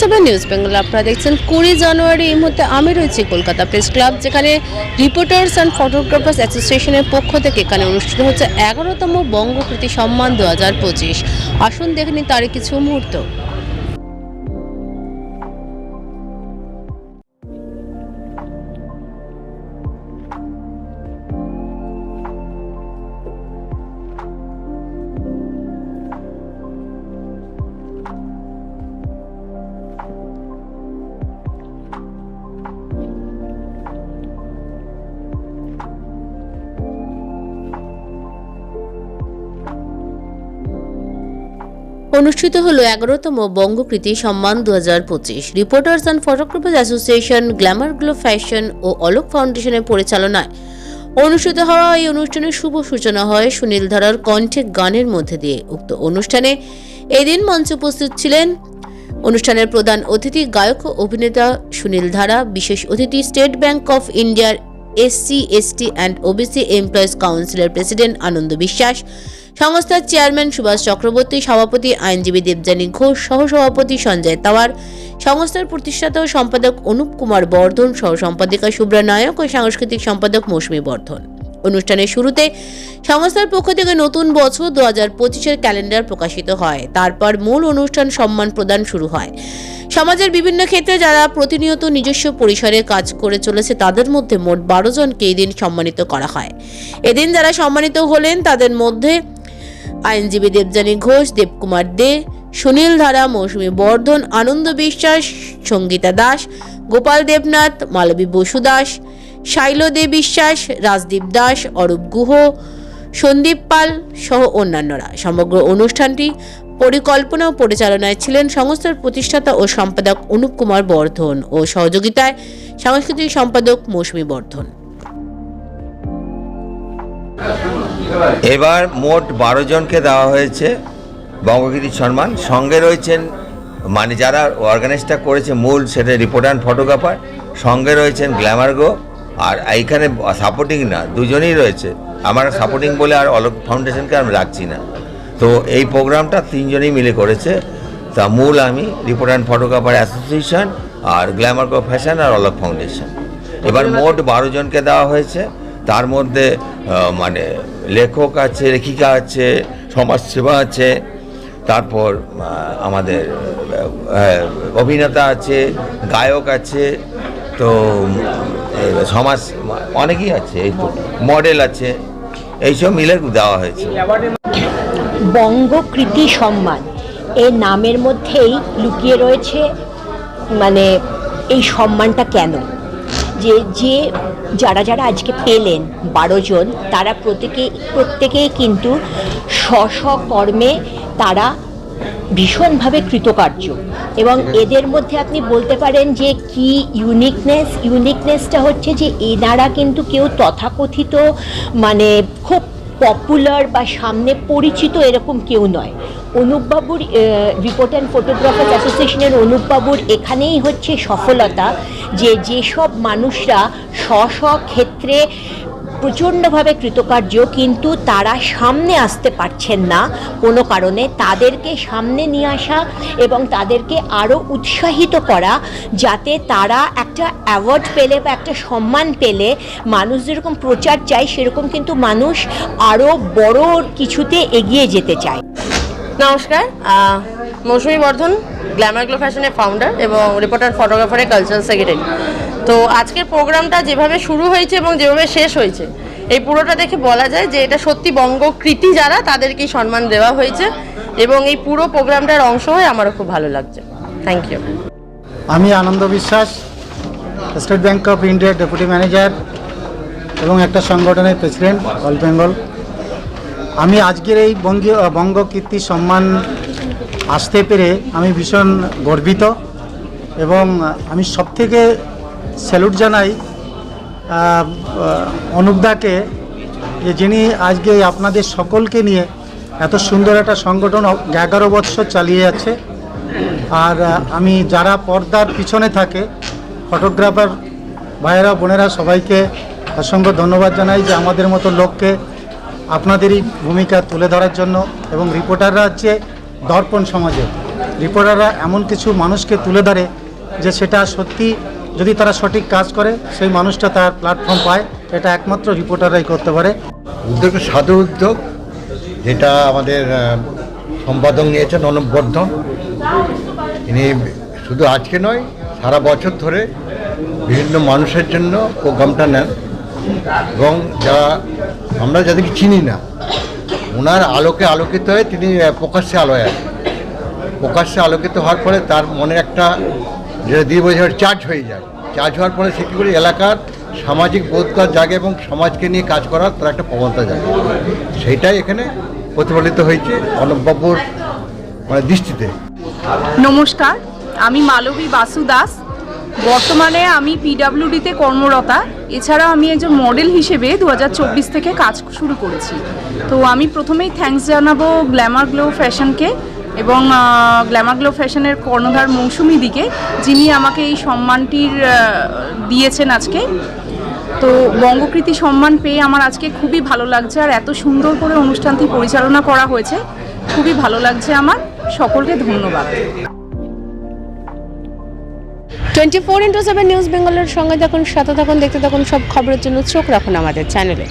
Seven news Bengal, আপনারা দেখছেন কুড়ি জানুয়ারি এই মুহূর্তে আমি রয়েছি কলকাতা প্রেস ক্লাব, যেখানে রিপোর্টার্স অ্যান্ড ফটোগ্রাফার্স অ্যাসোসিয়েশনের পক্ষ থেকে এখানে অনুষ্ঠিত হচ্ছে এগারোতম বঙ্গকৃতি সম্মান দু হাজার পঁচিশ। আসুন দেখে তার কিছু মুহূর্ত। অনুষ্ঠিত হলো এগারোতম বঙ্গকৃতি সম্মান দু হাজার পঁচিশ। Reporters and photographers association glamour glow fashion ও অলোক ফাউন্ডেশনের পরিচালনায় অনুষ্ঠিত হওয়া এই অনুষ্ঠানের শুভ সূচনা হয় সুনীল ধারার কণ্ঠে গানের মধ্যে দিয়ে। উক্ত অনুষ্ঠানে এদিন মঞ্চে উপস্থিত ছিলেন অনুষ্ঠানের প্রধান অতিথি, গায়ক ও অভিনেতা সুনীল ধারা, বিশেষ অতিথি স্টেট ব্যাংক অফ ইন্ডিয়ার SC ST and OBC employees কাউন্সিলের প্রেসিডেন্ট আনন্দ বিশ্বাস সংস্থার চেয়ারম্যান সুভাষ চক্রবর্তী সভাপতি আইনজীবী দেবযানী ঘোষ সহসভাপতি সঞ্জয় তাওয়ার সংস্থার প্রতিষ্ঠাতা ও সম্পাদক অনুপ কুমার বর্ধন সহ সম্পাদিকা শুভ্রা নায়ক ও সাংস্কৃতিক সম্পাদক মৌসুমী বর্ধন অনুষ্ঠানের শুরুতে সংস্থার পক্ষ থেকে নতুন বছর দু হাজার পঁচিশের ক্যালেন্ডার প্রকাশিত হয়। তারপর মূল অনুষ্ঠান সম্মান প্রদান শুরু হয়। সমাজের বিভিন্ন ক্ষেত্রে যারা প্রতিনিয়ত নিজস্ব পরিসরে কাজ করে চলেছে, তাদের মধ্যে মোট বারো জনকে এই দিন সম্মানিত করা হয়। এদিন যারা সম্মানিত হলেন, তাদের মধ্যে আইনজীবী দেবযানী ঘোষ, দেবকুমার দে, সুনীল ধারা, মৌসুমী বর্ধন, আনন্দ বিশ্বাস, সঙ্গীতা দাস, গোপাল দেবনাথ, মালবী বসু দাস শাইল দে বিশ্বাস, রাজদীপ দাস, অরূপ গুহ, সন্দীপ পাল সহ অন্যান্যরা। সমগ্র অনুষ্ঠানটি পরিকল্পনা ও পরিচালনায় ছিলেন সংস্থার প্রতিষ্ঠাতা ও সম্পাদক অনুপ কুমার বর্ধন ও সহযোগিতায় সাংস্কৃতিক সম্পাদক মৌসুমী বর্ধন। এবার মোট বারো জনকে দেওয়া হয়েছে বঙ্গকৃতি সম্মান সঙ্গে রয়েছেন মানে যারা অর্গানাইজটা করেছে মূল, সেটা রিপোর্টার ফটোগ্রাফার সঙ্গে রয়েছেন গ্ল্যামারগো আর এইখানে সাপোর্টিং না দুজনেই রয়েছে। আমার সাপোর্টিং বলে আর অলোক ফাউন্ডেশনকে আমি রাখছি না। তো এই প্রোগ্রামটা তিনজনেই মিলে করেছে। তা মূল আমি রিপোর্ট অ্যান্ড ফটোগ্রাফার অ্যাসোসিয়েশন আর গ্ল্যামারগো ফ্যাশন আর অলোক ফাউন্ডেশন এবার মোট বারো জনকে দেওয়া হয়েছে। তার মধ্যে মানে লেখক আছে লেখিকা আছে সমাজসেবা আছে তারপর আমাদের অভিনেতা আছে গায়ক আছে তো সমাজ অনেকেই আছে, এই তো, মডেল আছে, এইসব মিলে দেওয়া হয়েছে। বঙ্গকৃতি সম্মান এর নামের মধ্যেই লুকিয়ে রয়েছে মানে এই সম্মানটা কেন? যে যে, যারা যারা আজকে পেলেন বারো জন, তারা প্রত্যেকে, প্রত্যেকেই কিন্তু স্ব কর্মে তারা ভীষণভাবে কৃতকার্য। এবং এদের মধ্যে আপনি বলতে পারেন যে কি ইউনিকনেস ইউনিকনেসটা হচ্ছে যে এনারা কিন্তু কেউ তথাকথিত মানে খুব পপুলার বা সামনে পরিচিত এরকম কেউ নয়। অনুপবাবুর রিপোর্ট অ্যান্ড ফটোগ্রাফার্স অ্যাসোসিয়েশনের অনুপবাবুর এখানেই হচ্ছে সফলতা যে যেসব মানুষরা স্ব স্ব ক্ষেত্রে প্রচণ্ডভাবে কৃতকার্য, কিন্তু তারা সামনে আসতে পারছেন না। কোনো কারণে তাদেরকে সামনে নিয়ে আসা এবং তাদেরকে আরও উৎসাহিত করা, যাতে তারা একটা অ্যাওয়ার্ড পেলে বা একটা সম্মান পেলে, মানুষ যেরকম প্রচার চায়, সেরকম কিন্তু মানুষ আরও বড় কিছুতে এগিয়ে যেতে চায়। নমস্কার মৌসুমী বর্ধন গ্ল্যামার গ্লো ফ্যাশনের ফাউন্ডার এবং রিপোর্টার ফটোগ্রাফারের কালচারাল সেক্রেটারি তো আজকের প্রোগ্রামটা যেভাবে শুরু হয়েছে এবং যেভাবে শেষ হয়েছে, এই পুরোটা দেখে বলা যায় যে এটা সত্যি বঙ্গকৃতি যারা তাদেরকেই সম্মান দেওয়া হয়েছে এবং এই পুরো প্রোগ্রামটার অংশ হয়ে আমারও খুব ভালো লাগছে। থ্যাংক ইউ আমি Anand Biswas, state bank of ইন্ডিয়ার ডেপুটি ম্যানেজার এবং একটা সংগঠনের প্রেসিডেন্ট, অল বেঙ্গল। আমি আজকের এই বঙ্গীয় বঙ্গকীর্তি সম্মান আসতে পেরে আমি ভীষণ গর্বিত এবং আমি সবথেকে স্যালুট জানাই অনুপদাকে যে যিনি আজকে আপনাদের সকলকে নিয়ে এত সুন্দর একটা সংগঠন এগারো বৎসর চালিয়ে যাচ্ছে। আর আমি যারা পর্দার পিছনে থাকে, ফটোগ্রাফার ভাইয়েরা, বোনেরা, সবাইকে অসংখ্য ধন্যবাদ জানাই যে আমাদের মতো লোককে আপনাদেরই ভূমিকা তুলে ধরার জন্য এবং রিপোর্টাররা হচ্ছে দর্পণ সমাজে। রিপোর্টাররা এমন কিছু মানুষকে তুলে ধরে যে সেটা সত্যি যদি তারা সঠিক কাজ করে, সেই মানুষটা তার প্ল্যাটফর্ম পায়। এটা একমাত্র রিপোর্টাররাই করতে পারে। উদ্যোগটা সাধু উদ্যোগ, যেটা আমাদের সম্পাদক নিয়েছেন অনব বর্ধন। ইনি শুধু আজকে নয়, সারা বছর ধরে বিভিন্ন মানুষের জন্য প্রোগ্রামটা নেন। এবং যা আমরা যাদেরকে চিনি না, ওনার আলোকে আলোকিত হয়ে তিনি প্রকাশ্যে আলোয় আসেন প্রকাশ্যে আলোকিত হওয়ার পরে তার মনে একটা যেটা দিয়ে বোঝার চার্জ হয়ে যায়। চার্জ হওয়ার পরে সে কী করে এলাকার সামাজিক বোধকার জাগে এবং সমাজকে নিয়ে কাজ করার তার একটা প্রবণতা জাগে। সেইটাই এখানে প্রতিফলিত হয়েছে অনববাবুর মানে দৃষ্টিতে। নমস্কার, আমি মালবী বাসু দাস। বর্তমানে আমি পিডাব্লিউডিতে কর্মরতা। এছাড়াও আমি একজন মডেল হিসেবে দু হাজার চব্বিশ থেকে কাজ শুরু করেছি। তো আমি প্রথমেই থ্যাঙ্কস জানাব গ্ল্যামার গ্লো ফ্যাশনকে এবং গ্ল্যামাগ্লো ফ্যাশনের কর্ণধার মৌসুমি দিকে, যিনি আমাকে এই সম্মানটির দিয়েছেন আজকে। তো বঙ্গকৃতি সম্মান পেয়ে আমার আজকে খুবই ভালো লাগছে আর এত সুন্দর করে অনুষ্ঠানটি পরিচালনা করা হয়েছে। খুবই ভালো লাগছে আমার। সকলকে ধন্যবাদ। Twenty four into seven news বেঙ্গলের সঙ্গে থাকুন, সাথে থাকুন, দেখতে থাকুন সব খবরের জন্য চোখ রাখুন আমাদের চ্যানেলে।